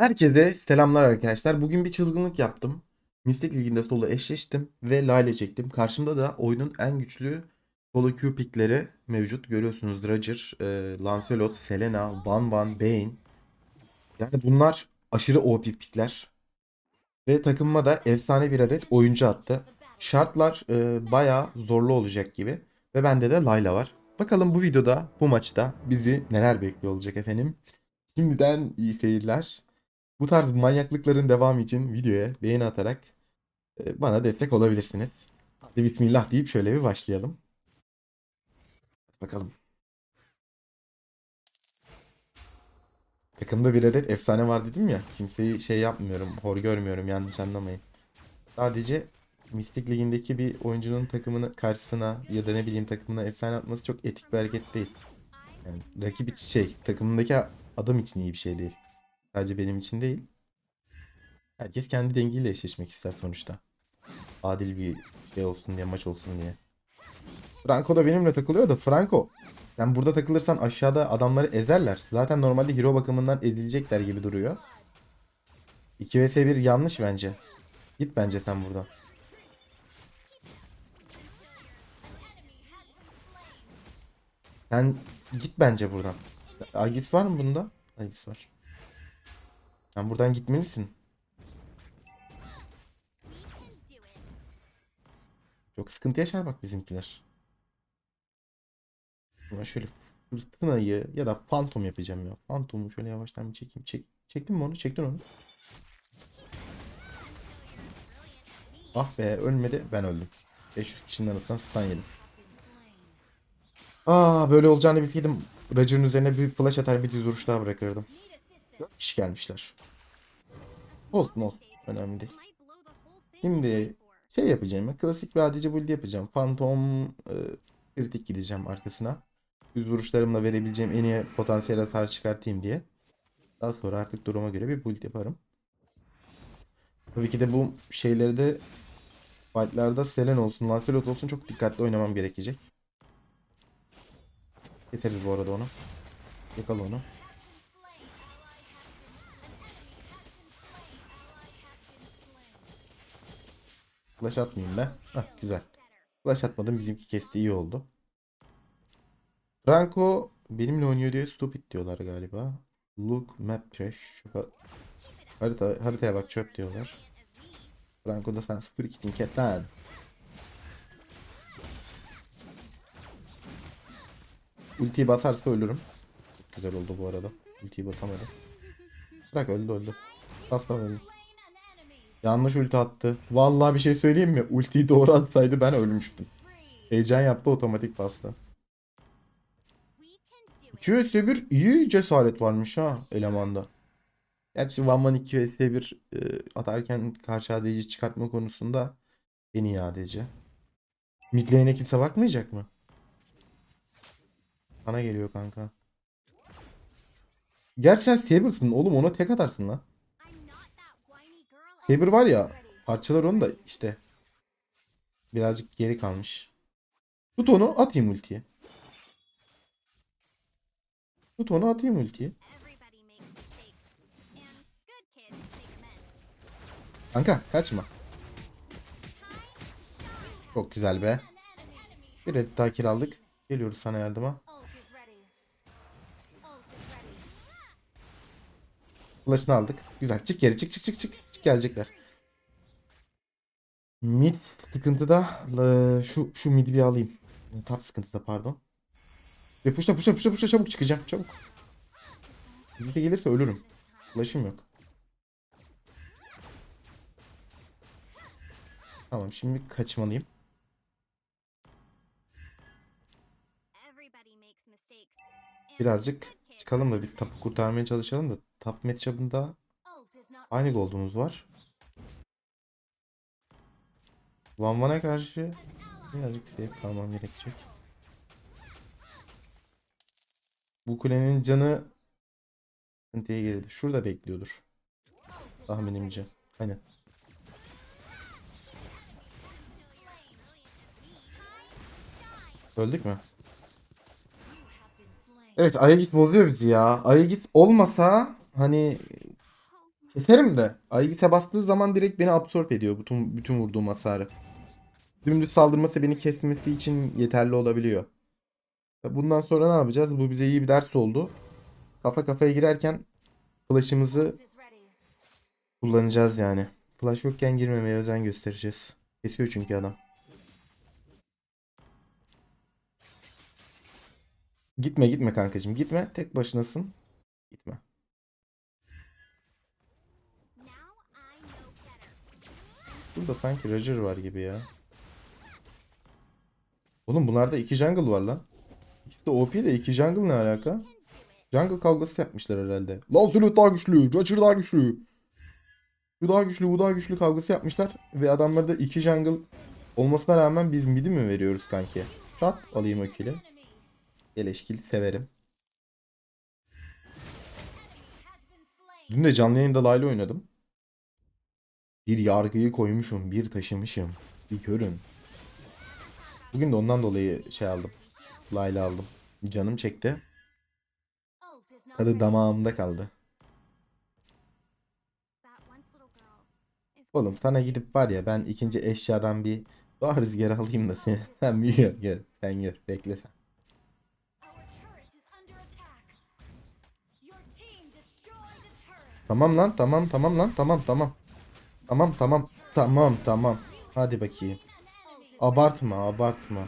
Herkese selamlar arkadaşlar. Bugün bir çılgınlık yaptım. Mystic Ligi'nde solo eşleştim ve Lale çektim. Karşımda da oyunun en güçlü solo Q pickleri mevcut. Görüyorsunuz Roger, e, Lancelot, Selena, Van Van, Bane. Yani bunlar aşırı OP pickler. Ve takımıma da efsane bir adet oyuncu attı. Şartlar e, bayağı zorlu olacak gibi. Ve bende de Layla var. Bakalım bu videoda, bu maçta bizi neler bekliyor olacak efendim. Şimdiden iyi seyirler. Bu tarz manyaklıkların devamı için videoya beğeni atarak e, bana destek olabilirsiniz. Hadi bismillah deyip şöyle bir başlayalım. Bakalım. Takımda bir adet efsane var dedim ya. Kimseyi şey yapmıyorum, hor görmüyorum yanlış anlamayın. Sadece Mystic Ligi'ndeki bir oyuncunun takımını karşısına ya da ne bileyim takımına efsane atması çok etik bir hareket değil. Yani rakip şey, takımındaki adam için iyi bir şey değil. Sadece benim için değil. Herkes kendi dengiyle eşleşmek ister sonuçta. Adil bir şey olsun diye, maç olsun diye. Franco da benimle takılıyor da Franco. Sen burada takılırsan aşağıda adamları ezerler. Zaten normalde hero bakımından ezilecekler gibi duruyor. 2 vs 1 yanlış bence. Git bence sen buradan. Sen git bence buradan. Agis var mı bunda? Agis var. Sen buradan gitmelisin. Çok sıkıntı yaşar bak bizimkiler. Ama şöyle fırtınayı ya da fantom yapacağım ya. Fantomu şöyle yavaştan bir çekeyim. Çek, çektin mi onu? Çektin onu. Ah be ölmedi. Ben öldüm. 500 kişinin arasından stun yedim. Aa böyle olacağını bilseydim Roger'ın üzerine bir flash atar bir düz vuruş daha bırakırdım. 4 kişi gelmişler. Olsun olsun. Önemli değil. Şimdi şey yapacağım ya. Klasik bir ADC build yapacağım. Phantom e, kritik gideceğim arkasına. Düz vuruşlarımla verebileceğim en iyi potansiyel hasar çıkartayım diye. Daha sonra artık duruma göre bir build yaparım. Tabii ki de bu şeyleri de fightlarda Selen olsun, Lancelot olsun çok dikkatli oynamam gerekecek. Getiririz bu arada onu. Yakala onu. Flash atmayayım ben. Hah güzel. Flash atmadım bizimki kesti iyi oldu. Franco benimle oynuyor diye stupid diyorlar galiba. Look map trash. Harita, haritaya bak çöp diyorlar. Franco da sen 0 2 ket lan. Ultiyi batarsa ölürüm. Çok güzel oldu bu arada. Ultiyi basamadı. Bırak öldü öldü. Bas lan öldü. Yanlış ulti attı. Vallahi bir şey söyleyeyim mi? Ultiyi doğru atsaydı ben ölmüştüm. Heyecan yaptı otomatik bastı. 2 vs 1 iyi cesaret varmış ha elemanda. Gerçi One Man 2 vs 1 e, atarken karşı ADC çıkartma konusunda en iyi ADC. Mid lane'e kimse bakmayacak mı? Bana geliyor kanka. Gerçi sen Saber'sın oğlum ona tek atarsın lan. Saber var ya parçalar onu da işte birazcık geri kalmış. Tut onu atayım ultiye. Tut onu atayım ultiye. Kanka kaçma. Çok güzel be. Bir red daha kiraladık. Geliyoruz sana yardıma. Flash'ını aldık. Güzel. Çık geri. Çık çık çık çık. Gelecekler. Mid sıkıntıda. Şu şu mid'i bir alayım. Top sıkıntıda pardon. Ve puşla puşla puşla puşla çabuk çıkacağım. Çabuk. Mid de gelirse ölürüm. Flash'ım yok. Tamam şimdi kaçmalıyım. Birazcık çıkalım da bir tapu kurtarmaya çalışalım da top matchup'ında aynı gold'umuz var. Van Van'a karşı birazcık safe kalmam gerekecek. Bu kulenin canı sıkıntıya girdi. Şurada bekliyordur. Tahminimce. Aynen. Öldük mü? Evet Aya git bozuyor bizi ya. Aya git olmasa hani Keserim de. Aegis'e bastığı zaman direkt beni absorb ediyor bütün, bütün vurduğum hasarı. Dümdüz saldırması beni kesmesi için yeterli olabiliyor. Bundan sonra ne yapacağız? Bu bize iyi bir ders oldu. Kafa kafaya girerken flash'ımızı kullanacağız yani. Flash yokken girmemeye özen göstereceğiz. Kesiyor çünkü adam. Gitme gitme kankacığım gitme. Tek başınasın. Gitme. Burada sanki Roger var gibi ya. Oğlum bunlarda iki jungle var lan. İkisi de OP de iki jungle ne alaka? Jungle kavgası yapmışlar herhalde. Lancelot daha güçlü, Roger daha güçlü. Bu daha güçlü, bu daha güçlü kavgası yapmışlar. Ve adamlarda iki jungle olmasına rağmen biz midi mi veriyoruz kanki? Çat alayım o kill'i. Eleşkil severim. Dün de canlı yayında Layla oynadım. Bir yargıyı koymuşum, bir taşımışım. Bir görün. Bugün de ondan dolayı şey aldım. Layla aldım. Canım çekti. Tadı damağımda kaldı. Oğlum sana gidip var ya ben ikinci eşyadan bir daha rüzgar alayım da seni. Sen bir gör, gör. Sen gör. Bekle sen. Tamam lan tamam tamam lan tamam tamam. Tamam tamam tamam tamam. Hadi bakayım. Abartma abartma.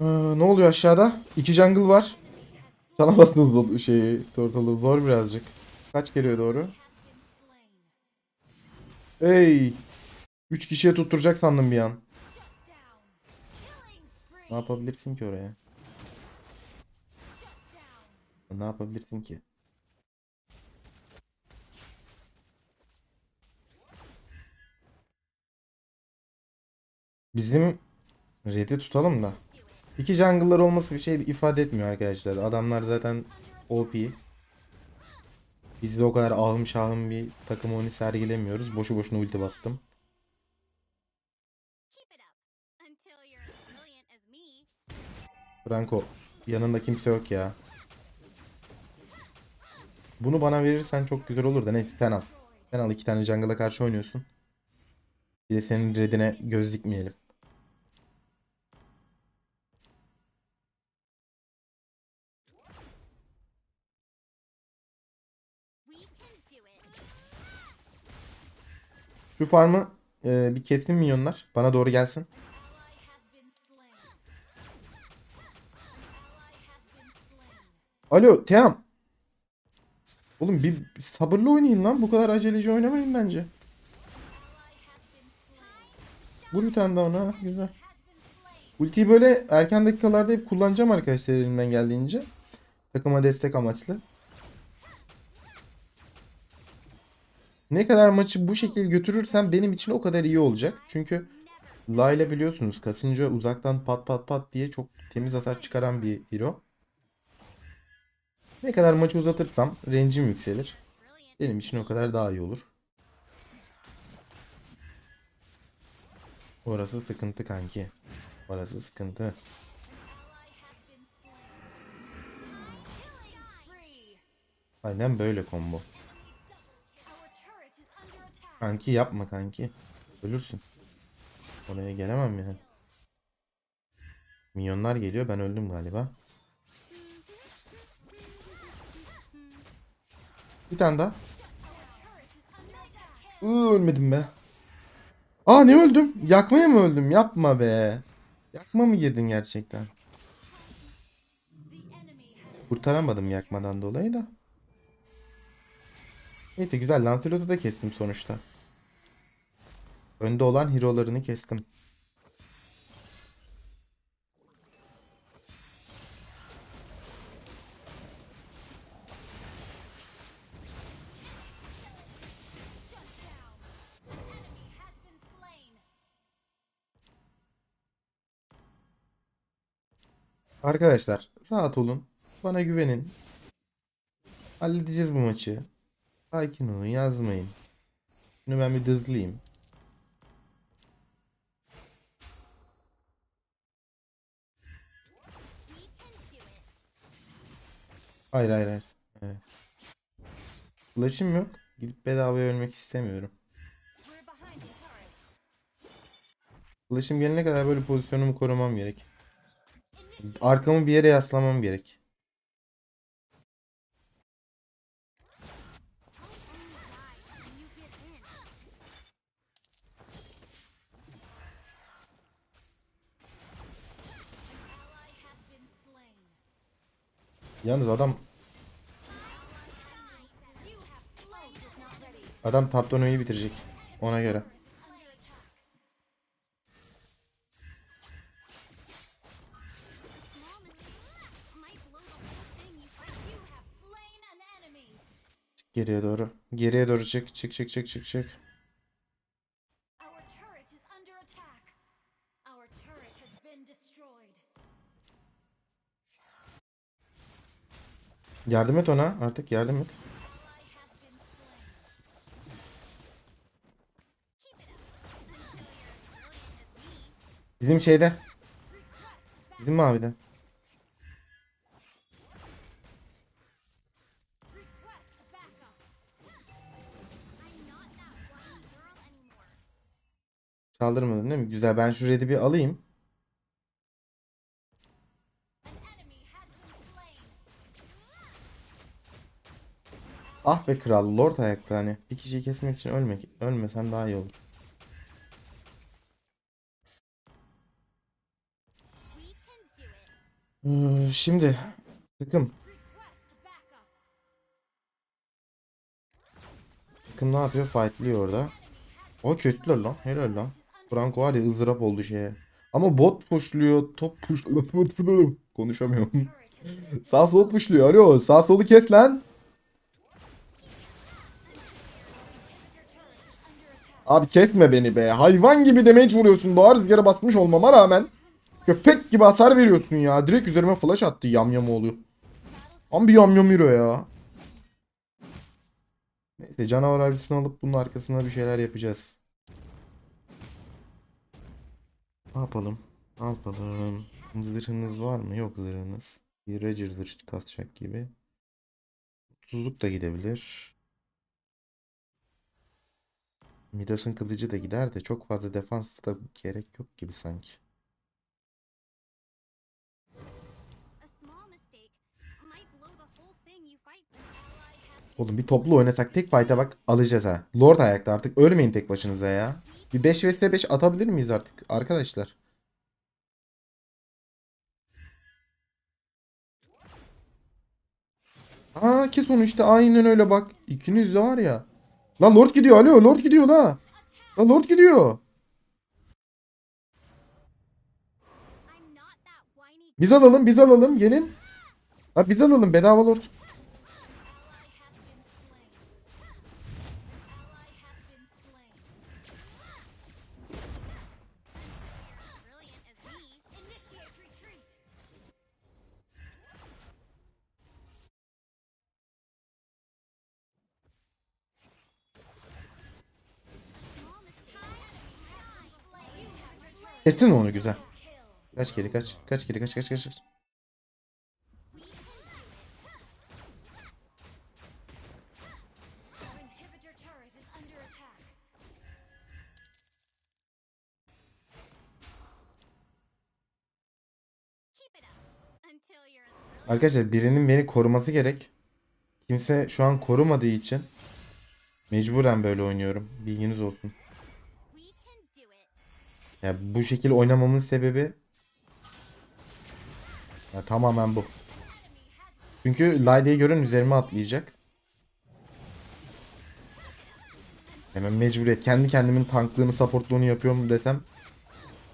Ee, ne oluyor aşağıda? İki jungle var. Çalamazsınız şeyi. Tortalı zor birazcık. Kaç geliyor doğru? Hey! Üç kişiye tutturacak sandım bir an. Ne yapabilirsin ki oraya? Ne yapabilirsin ki? Bizim red'i tutalım da. İki jungle'lar olması bir şey ifade etmiyor arkadaşlar. Adamlar zaten OP. Biz de o kadar ahım şahım bir takım oyunu sergilemiyoruz. Boşu boşuna ulti bastım. Franco yanında kimse yok ya. Bunu bana verirsen çok güzel olur da ne sen al. Sen al iki tane jungle'a karşı oynuyorsun. Bir de senin redine göz dikmeyelim. Şu farmı e, bir kesin minyonlar. Bana doğru gelsin. Alo Team. Oğlum bir sabırlı oynayın lan. Bu kadar aceleci oynamayın bence. Vur bir tane daha ona. Güzel. Ultiyi böyle erken dakikalarda hep kullanacağım arkadaşlar elimden geldiğince. Takıma destek amaçlı. Ne kadar maçı bu şekilde götürürsem benim için o kadar iyi olacak. Çünkü Layla biliyorsunuz kasınca uzaktan pat pat pat diye çok temiz hasar çıkaran bir hero. Ne kadar maçı uzatırsam range'im yükselir. Benim için o kadar daha iyi olur. Orası sıkıntı kanki. Orası sıkıntı. Aynen böyle combo. Kanki yapma kanki. Ölürsün. Oraya gelemem yani. Minyonlar geliyor. Ben öldüm galiba. Bir tane daha. Iı, ölmedim be. Aa ne öldüm? Yakmaya mı öldüm? Yapma be. Yakma mı girdin gerçekten? Kurtaramadım yakmadan dolayı da. Neyse güzel. Lancelot'u da kestim sonuçta. Önde olan hero'larını kestim. Arkadaşlar rahat olun. Bana güvenin. Halledeceğiz bu maçı. Sakin olun yazmayın. Şimdi ben bir dızlayayım. Hayır hayır hayır. Evet. Ulaşım yok. Gidip bedavaya ölmek istemiyorum. Ulaşım gelene kadar böyle pozisyonumu korumam gerek. Arkamı bir yere yaslamam gerek. Yalnız adam adam oyunu bitirecek. Ona göre. Geriye doğru. Geriye doğru çık. Çık çık çık çık çık. Yardım et ona. Artık yardım et. Bizim şeyde. Bizim mavide. Saldırmadın değil mi? Güzel. Ben şu red'i bir alayım. Ah be kral. Lord ayakta hani. Bir kişiyi kesmek için ölmek. Ölmesen daha iyi olur. Ee, Şimdi. Takım. Takım ne yapıyor? Fightlıyor orada. O kötüler lan. Helal lan. Franco var ya ızdırap oldu şeye. Ama bot pushluyor. Top pushluyor. Konuşamıyorum. Sağ sol pushluyor. Alo. Sağ solu kes lan. Abi kesme beni be. Hayvan gibi damage vuruyorsun. Doğa rüzgara basmış olmama rağmen. Köpek gibi hasar veriyorsun ya. Direkt üzerime flash attı yamyam oluyor. Ama bir yamyam yürüyor ya. Neyse canavar avcısını alıp bunun arkasına bir şeyler yapacağız. Ne yapalım? Ne yapalım? Zırhınız var mı? Yok zırhınız. Bir Roger zırh kasacak gibi. Tuzluk da gidebilir. Midas'ın kılıcı da gider de çok fazla defans da gerek yok gibi sanki. Oğlum bir toplu oynasak tek fight'a bak alacağız ha. Lord ayakta artık ölmeyin tek başınıza ya. Bir 5 vs 5 atabilir miyiz artık arkadaşlar? Aa kes onu işte aynen öyle bak. İkiniz de var ya. Lan Lord gidiyor alo Lord gidiyor la. Lan Lord gidiyor. Biz alalım biz alalım gelin. Ha biz alalım bedava Lord. Kestin onu güzel. Kaç geri kaç. Kaç geri kaç kaç kaç. kaç. Arkadaşlar birinin beni koruması gerek. Kimse şu an korumadığı için mecburen böyle oynuyorum. Bilginiz olsun. Ya bu şekil oynamamın sebebi ya tamamen bu. Çünkü Laide'yi gören üzerime atlayacak. Hemen mecburiyet. Kendi kendimin tanklığını, supportluğunu yapıyorum desem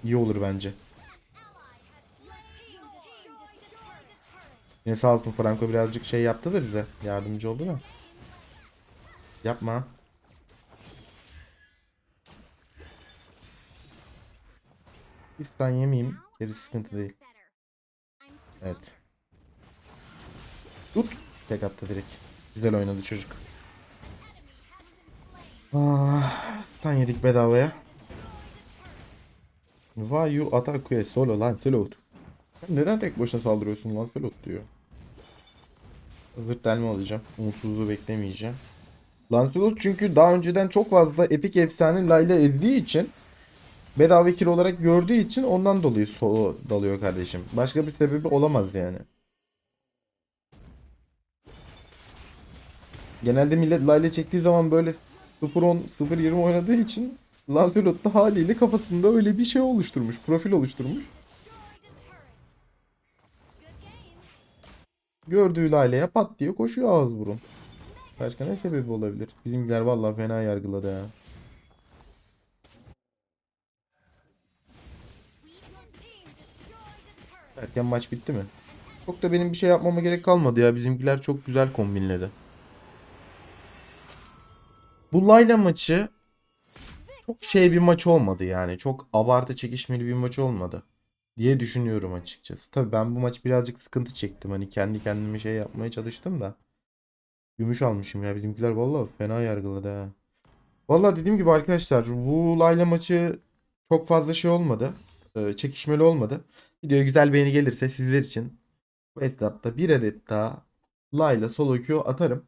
iyi olur bence. Yine sağ olsun Franco birazcık şey yaptı da bize. Yardımcı oldu da. Yapma. Bir stun yemeyeyim. Gerisi sıkıntı değil. Evet. Tut. Tek attı direkt. Güzel oynadı çocuk. Ah, stun yedik bedavaya. Why you attack a solo Lancelot? Neden tek başına saldırıyorsun Lancelot diyor. Zırt delme alacağım. Umutsuzluğu beklemeyeceğim. Lancelot çünkü daha önceden çok fazla epik efsane Layla ezdiği için bedava kill olarak gördüğü için ondan dolayı solo dalıyor kardeşim. Başka bir sebebi olamaz yani. Genelde millet Layla çektiği zaman böyle 0-10, 0-20 oynadığı için Lancelot da haliyle kafasında öyle bir şey oluşturmuş. Profil oluşturmuş. Gördüğü Lale'ye pat diye koşuyor ağız burun. Başka ne sebebi olabilir? Bizimkiler vallahi fena yargıladı ya. Erken maç bitti mi? Çok da benim bir şey yapmama gerek kalmadı ya. Bizimkiler çok güzel kombinledi. Bu Layla maçı çok şey bir maç olmadı yani. Çok abartı çekişmeli bir maç olmadı. Diye düşünüyorum açıkçası. Tabii ben bu maç birazcık sıkıntı çektim. Hani kendi kendime şey yapmaya çalıştım da. Gümüş almışım ya. Bizimkiler vallahi fena yargıladı ha. Vallahi dediğim gibi arkadaşlar bu Layla maçı çok fazla şey olmadı. Ee, çekişmeli olmadı. Videoya güzel beğeni gelirse sizler için bu etapta bir adet daha Layla solo queue atarım.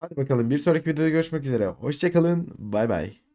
Hadi bakalım bir sonraki videoda görüşmek üzere. Hoşçakalın. Bay bay.